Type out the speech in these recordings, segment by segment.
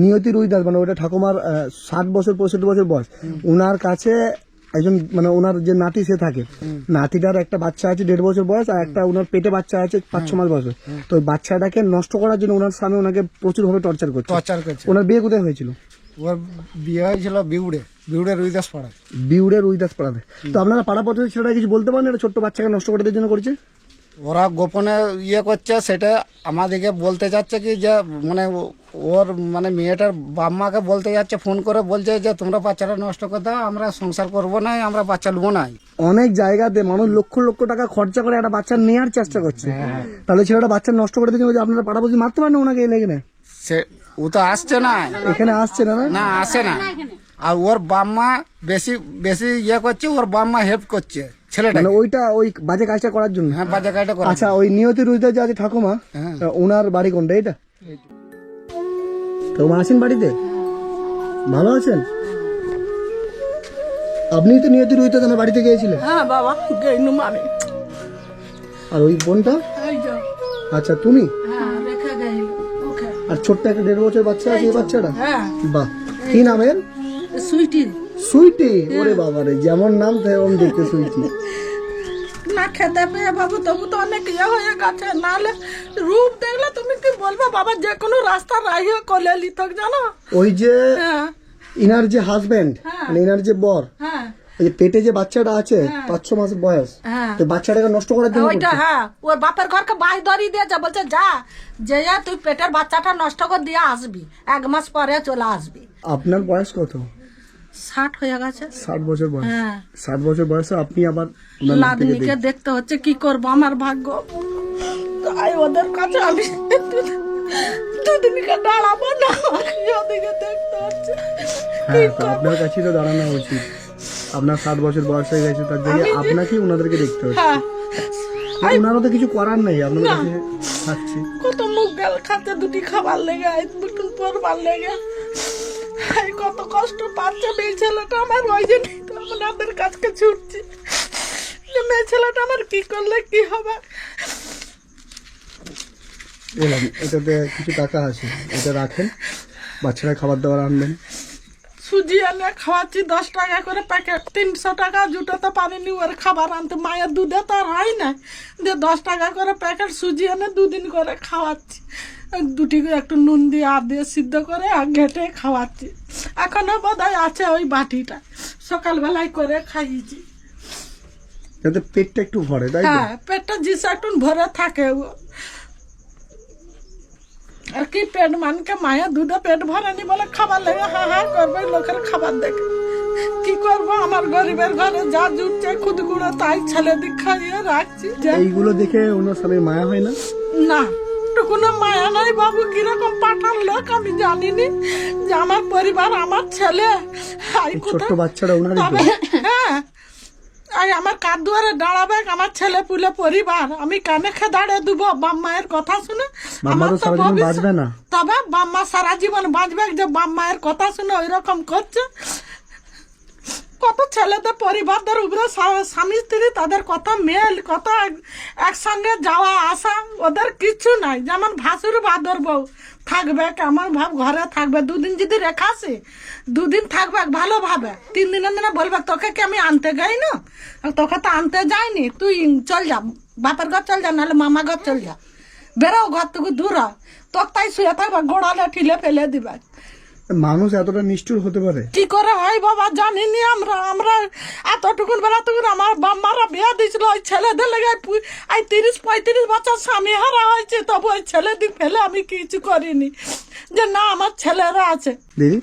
নিয়তি রুইদাস মানে ওটা ঠাকুমার ষাট বছর পঁয়ষট্টি বছর বয়স। ওনার কাছে একজন মানে ওনার যে নাতি সে থাকে। নাতিটার একটা বাচ্চা আছে দেড় বছর বয়স আর একটা ওনার পেটে বাচ্চা আছে পাঁচ ছ মাস বয়স। তো ওই বাচ্চাটাকে নষ্ট করার জন্য ওনার স্বামী ওনাকে প্রচুর ভাবে টর্চার করছে। টর্চার করছে। ওনার বিয়ে কোথায় হয়েছিল? ওর বিয়ে হয়েছিল বিউড়ে বিউড়ে রুইদাস পাড়া বিউড়ে রুইদাস পাড়াতে তো আপনারা পাড়া পদ্ধতি ছেলেটা কিছু বলতে পারেন? এটা ছোট্ট বাচ্চাকে নষ্ট করে দেওয়ার জন্য করছে? ওরা গোপনে ইয়ে করছে সেটা আমাদেরকে বলতে যাচ্ছে কি যে মানে ওর মানে মেয়েটার বাম্মাকে বলতে যাচ্ছে ফোন করে বলছে যে তোমরা বাচ্চাটা নষ্ট করে দাও আমরা সংসার করব না আমরা বাচ্চা নেব না। অনেক জায়গাতে মানুষ লক্ষ লক্ষ টাকা খরচা করে একটা বাচ্চা নেওয়ার চেষ্টা করছে। তাহলে ছেলেটা বাচ্চা নষ্ট করে বলছে আপনারা পাড়া পদ্ধতি মারতে পারেন না ওনাকে এই লেগে সে ও তো আসছে না। এখানে আসছে না না? না আসে না। আর ওর বাম্মা বেশি বেশি ইয়ে করছে ওর বাম্মা হেল্প করছে। ছেলেটা মানে ওইটা ওই বাজে কাজটা করার জন্য। হ্যাঁ বাজে কাজটা করে আচ্ছা ওই নিয়তি রুইদাস যে আছে ঠাকুমা হ্যাঁ। ওনার বাড়ি কোনটা এটা ঠাকুমা আছেন বাড়িতে? ভালো আছেন? আপনি তো নিয়তি রুইদাস আমার বাড়িতে গিয়েছিলেন। হ্যাঁ বাবা গেইনু মানে আর ওই বোনটা? আচ্ছা তুমি? হ্যাঁ রেখে গেইল ওকে। আর ছোট্ট একটা দেড় বছর বাচ্চা আছে এই বাচ্চাটা? হ্যাঁ। বাহ কি নামের সুইটি। সুইটি? ওরে বাবা রে যেমন নাম তেমন দেখতে সুইটি। না খেতে পেয়ে বাবু তবু তো অনেক ইয়ে হয়ে গেছে। নাহলে রূপ দেখলে তুমি কি বলবে বাবা যে কোনো রাস্তা রাহিয়ে কলে লিথক জানো? ওই যে হ্যাঁ। ইনার যে হাজবেন্ড মানে ইনার যে বর হ্যাঁ। এই পেটে যে বাচ্চাটা আছে পাঁচ ছ মাস বয়স হ্যাঁ। তো বাচ্চাটাকে নষ্ট করার জন্য ওইটা হ্যাঁ। ওর বাপের ঘরকে বাই ধরিয়ে দিয়েছে বলছে যা যে যা তুই পেটের বাচ্চাটা নষ্ট করে দিয়ে আসবি এক মাস পরে চলে আসবি। আপনার বয়স কত? ষাট হয়ে গেছে। ষাট বছর বয়স। হ্যাঁ। ষাট বছর বয়সে আপনি আবার দেখছেন। দেখতে হচ্ছে কি করব? আমার ভাগ্য। তাই ওদের কাছে আমি দুদিনকে দাঁড়াবো না ওদিকে দেখতে হচ্ছে। হ্যাঁ তো আপনার কাছেই তো দাঁড়ানো উচিত। আপনার ষাট বছর বয়স হয়ে গেছে তার জন্য আপনাকেই ওনাদেরকে দেখতে হচ্ছে। হ্যাঁ। ওনারও তো কিছু করার নেই আপনার কাছে থাকছে। কত মুখ গাল খাতে দুটি খাবার লেগে দুটুন পরবার লেগে। কত কষ্ট পাচ্ছে, মেয়ে ছেলেটা আমার ওই জন্যই তো আপনাদের কাছকে ছুটছি। মেয়ে ছেলেটা আমার কি করলে, কি হবে? বললাম এটাতে কিছু টাকা আছে, এটা রাখেন, বাচ্চারা খাবার দাবার আনবেন। সুজি এনে খাওয়াচ্ছি দশ টাকা করে প্যাকেট তিনশো টাকা জুটাতে পারিনি ওর খাবার আনতে। মায়ের দুধে তো আর হয় না। দিয়ে দশ টাকা করে প্যাকেট সুজি এনে দুদিন করে খাওয়াচ্ছি। দুটি একটু নুন দিয়ে আর দিয়ে সিদ্ধ করে আর ঘেটে খাওয়াচ্ছি। এখনও বোধ আছে ওই বাটিটা। সকালবেলায় করে খাইয়েছি। যাতে পেটটা একটু ভরে তাই হ্যাঁ পেটটা জিসা একটু ভরে থাকে ও। আর কি পেট মানকে মায়ের দুধে পেট ভরেনি বলে খাবার লেগে হা হা করবে লোকের খাবার দেখে। কি করব আমার গরিবের ঘরে যা জুটছে খুদ গুঁড়ো তাই ছেলে দিক খাইয়ে রাখছি এইগুলো দেখে ওনার স্বামীর মায়া হয় না? না টুকুনো মায়া নাই বাবু কীরকম পাঠান লোক আমি জানিনি যে আমার পরিবার আমার ছেলে। ছোট্ট বাচ্চাটা ওনারই এই আমার কার দুয়ারে দাঁড়াবে? আমার ছেলে পুলে পরিবার। আমি কানে খে দাঁড়িয়ে দেবো। বাম মায়ের কথা শুনে আমার তো সারা জীবন ভবিষ্যৎ- বাঁচবে না। তবে বাম্মা সারা জীবন বাঁচবে যে বাম মায়ের কথা শুনে ওই রকম করছে। কত ছেলেদের পরিবারদের উপরে স্বামী স্ত্রী তাদের কত মেল কত একসঙ্গে যাওয়া আসা ওদের কিছু নাই। যেমন ভাসুর বাদর বউ। থাকবে আমার ভাব ঘরে থাকবে? দুদিন যদি রেখা আছে, দুদিন থাকবে ভালোভাবে তিন দিনের দিনে বলবে, তোকে কি আমি আনতে যাই না? তোকে তো আনতে যাইনি। তুই চল যা, বাপের ঘর চল যা, নাহলে মামা ঘর চল যা। বেরো ঘর থেকে দূর। তোকে তাই শুয়ে থাকবে, গোড়ালে ঠিলে ফেলে দিবে। মানুষ এতটা নিষ্ঠুর হতে পারে? কি করে হয় বাবা জানিনি আমরা আমরা এতটুকুন বেলা তখন আমার বাম্মারা বিয়ে দিয়েছিল ওই ছেলেদের লেগে এই তিরিশ পঁয়ত্রিশ বছর স্বামী হারা হয়েছে তবু ওই ছেলে দিক ফেলে আমি কিছু করিনি। যে না আমার ছেলেরা আছে। দিদি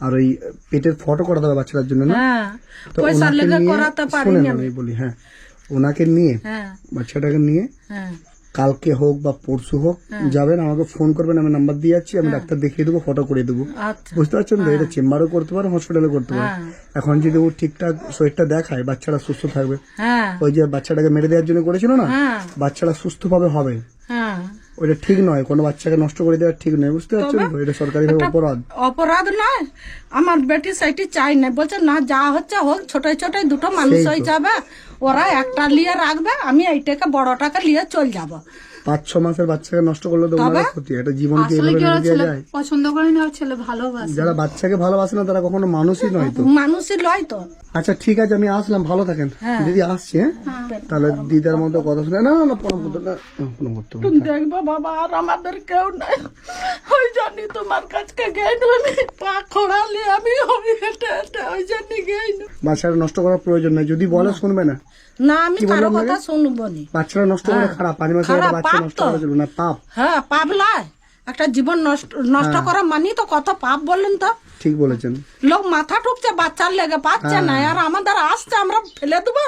আর ওই পেটের ফটো করাতে হবে বাচ্চাটার জন্য না? হ্যাঁ তো পয়সা ওনাকে লেগে করাতে আমি। আমি বলি হ্যাঁ ওনাকে নিয়ে হ্যাঁ। বাচ্চাটাকে নিয়ে হ্যাঁ। কালকে হোক বা পরশু হোক যাবেন আমাকে ফোন করবেন আমি নাম্বার দিয়ে যাচ্ছি আমি ডাক্তার দেখিয়ে দেবো ফটো করে দেবো। আচ্ছা। বুঝতে পারছেন তো? এটা চেম্বারও করতে পারেন হসপিটালে করতে পারে। হ্যাঁ। এখন যদি ও ঠিকঠাক শরীরটা দেখায় বাচ্চারা সুস্থ থাকবে। হ্যাঁ। ওই যে বাচ্চাটাকে মেরে দেওয়ার জন্য করেছিল না? হ্যাঁ। বাচ্চারা সুস্থভাবে হবে। ওইটা ঠিক নয় কোনো বাচ্চাকে নষ্ট করে দেওয়া ঠিক নয় বুঝতে পারছেন? তো এটা সরকারি অপরাধ। অপরাধ নয় আমার বেটি সাইটি চাই না বলছে না যা হচ্ছে হোক ছোট ছোট দুটো মানুষ হয়ে যাবে ওরা একটা নিয়ে রাখবে আমি এইটাকে বড়টাকে নিয়ে চল যাব। পাঁচ ছ মাসের বাচ্চাকে নষ্ট করলে তো ওনার ক্ষতি একটা জীবন কি এভাবে নিয়ে যায়। পছন্দ করে না ছেলে ভালোবাসে। যারা বাচ্চাকে ভালোবাসে না তারা কখনো মানুষই নয় তো। মানুষই লয় তো। আচ্ছা ঠিক আছে আমি আসলাম ভালো থাকেন। দিদি আসছি হ্যাঁ? তাহলে দিদার মতো কথা শুনে না না প্রণাম করতে না প্রণাম করতে না। দেখব বাবা আর আমাদের কেউ নাই। ওই জন্য তোমার কাছকে গেল আমি পা খোড়ালি আমি ওই হেঁটে হেঁটে ওই জন্য গেল বাচ্চারা নষ্ট করার প্রয়োজন নাই যদি বলে শুনবে না। না আমি কারও কথা শুনব নি বাচ্চারা নষ্ট করে খারাপ পাঁচ মাসের একটা বাচ্চা নষ্ট করে চলবে না পাপ। হ্যাঁ পাপ লয় একটা জীবন নষ্ট নষ্ট করা মানি তো কত পাপ বললেন তো। ঠিক বলেছেন। লোক মাথা ঠুকছে বাচ্চার লেগে পাচ্ছে না। আর আমাদের আসছে আমরা ফেলে দেবো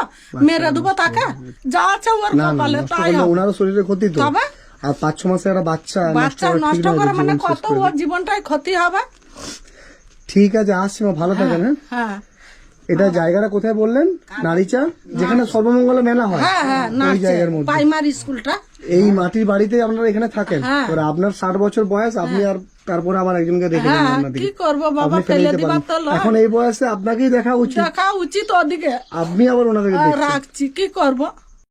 মেরে দেবো তাকে। যা আছে ওর কপালে তাই। ওনারও শরীরে ক্ষতি তো। তবে? আর পাঁচ ছ মাসে একটা বাচ্চা বাচ্চা নষ্ট করে মানে কত ওর জীবনটাই ক্ষতি হবে। ঠিক আছে আসছি ভালো থাকেন হ্যাঁ। হ্যাঁ। এটা জায়গাটা কোথায় বললেন? নারীচা? যেখানে সর্বমঙ্গলা মেলা হয়। হ্যাঁ হ্যাঁ ওই জায়গার মধ্যে। প্রাইমারি স্কুলটা এই মাটির বাড়িতে আপনারা এখানে থাকেন? আর এবার আপনার ষাট বছর বয়স আপনি আর তারপরে আবার একজনকে রেখে হ্যাঁ আপনার কি করব বাবা ফেলে তো এখন এই বয়সে আপনাকেই দেখা উচিত। দেখা উচিত ওদিকে। আপনি আবার ওনাদেরকে দেখছেন। রাখছি। কি করব?